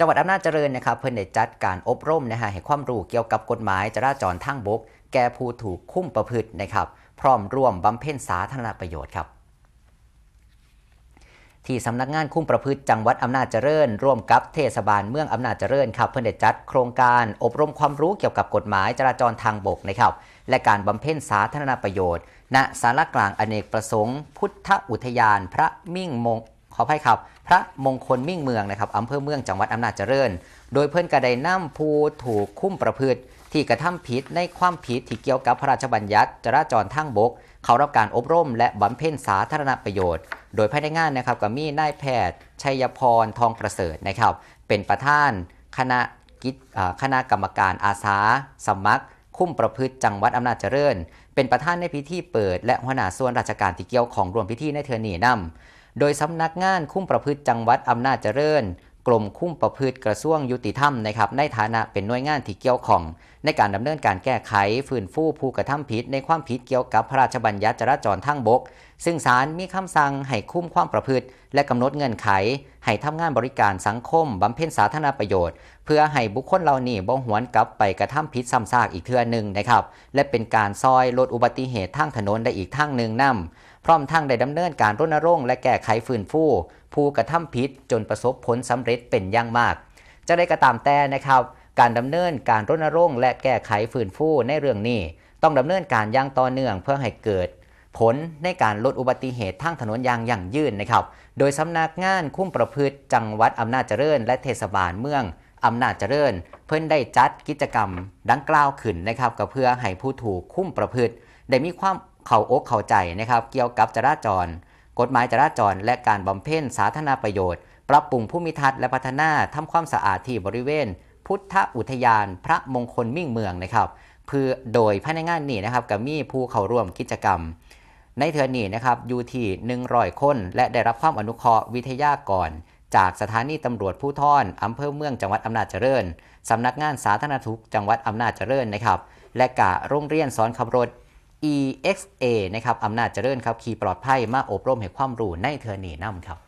จังหวัดอำนาจเจริญนะครับเพิ่นได้จัดการอบรมนะฮะให้ความรู้เกี่ยวกับกฎหมายจราจรทางบก แก่ผู้ถูกคุ้มประพฤตินะครับ พร้อมร่วมบำเพ็ญสาธารณประโยชน์ครับที่สำนักงานคุ้มประพฤติจังหวัดอำนาจเจริญ ร่วมกับเทศบาลเมืองอำนาจเจริญครับเพื่อได้จัดโครงการอบรมความรู้เกี่ยวกับกฎหมายจราจรทางบกนะครับ และการบำเพ็ญสาธารณประโยชน์ณศาลากลางอเนกประสงค์ พุทธอุทยาน พระมิ่งมง ออภัยครับ พระมงคลมิ่งเมืองนะครับอำเภอเมืองจังหวัดอำนาจเจริญ โดยเพื่อนกระไดน้ำผู้ถูกคุ้มประพฤติที่กระทำผิดในความผิดที่เกี่ยวกับพระราชบัญญัติจราจรทางบก เขารับการอบรม และบำเพ็ญสาธารณประโยชน์ โดยภายในงานนะครับก็มีนายแพทย์ ชัยพรทองประเสริฐนะครับ เป็นประธานคณะกิจคณะกรรมการอาสา สมัคร คุ้มประพฤติจังหวัดอำนาจเจริญ เป็นประธานในพิธีเปิด และหัวหน้าส่วนราชการที่เกี่ยวของรวมพิธีในเทือนี้นํ โดยสำนักงานคุ้มประพฤติจังหวัดอำนาจเจริญ กรมคุ้มประพฤติกระทรวงยุติธรรมนะครับในฐานะเป็นหน่วยงานที่เกี่ยวข้อง ในการดำเนินการแก้ไขฟื้นฟูผู้กระทำผิดในความผิดเกี่ยวกับพระราชบัญญัติจราจรทางบก ซึ่งศาลมีคำสั่งให้คุ้มความประพฤติ และกำหนดเงื่อนไข ให้ทำงานบริการสังคมบำเพ็ญสาธารณประโยชน์ เพื่อให้บุคคลเหล่านี้บ่หวนกลับไปกระทำผิดซ้ำซากอีกเทื่อหนึ่งนะครับและเป็นการซอยลดอุบัติเหตุทางถนนได้อีกทางหนึ่งนํพร้อมทั้งได้ดำเนินการรณรงค์และแก้ไขฟื้นฟูผู้กระทำผิดจนประสบผลสำเร็จเป็นอย่างมาก จะได้กระตามแต่นะครับ การดำเนินการรณรงค์และแก้ไขฟื้นฟูในเรื่องนี้ ต้องดำเนินการอย่างต่อเนื่องเพื่อให้เกิดผลในการลดอุบัติเหตุทางถนนอย่างยั่งยืนนะครับ โดยสำนักงานคุ้มประพฤติจังหวัดอำนาจเจริญ และเทศบาลเมืองอำนาจเจริญ เพิ่นได้จัดกิจกรรมดังกล่าวขึ้นนะครับก็เพื่อให้ผู้ถูกคุ้มประพฤติ ได้มีความ เข้าอกเข้าใจนะครับ เกี่ยวกับจราจร กฎหมายจราจร และการบำเพ็ญสาธารณประโยชน์ ปรับปรุงผู้มิทัศน์และพัฒนาทำความสะอาดที่บริเวณ พุทธอุทยาน พระมงคลมิ่งเมืองนะครับเพื่อโดยภายในงานนี้นะครับก็มีผู้เข้าร่วมกิจกรรม ในเทือนนี้นะครับอยู่ที่100 คน และได้รับความอนุเคราะห์วิทยากรจากสถานีตำรวจผู้ท่อนอำเภอเมืองจังหวัดอำนาจเจริญ สำนักงานสาธารณสุขจังหวัดอำนาจเจริญนะครับ และกะโรงเรียนสอนขับรถ EXA นะครับอำนาจเจริญครับ คีปลอดภัยมาอบรมให้ความรู้ในเทอร์นีนัมครับ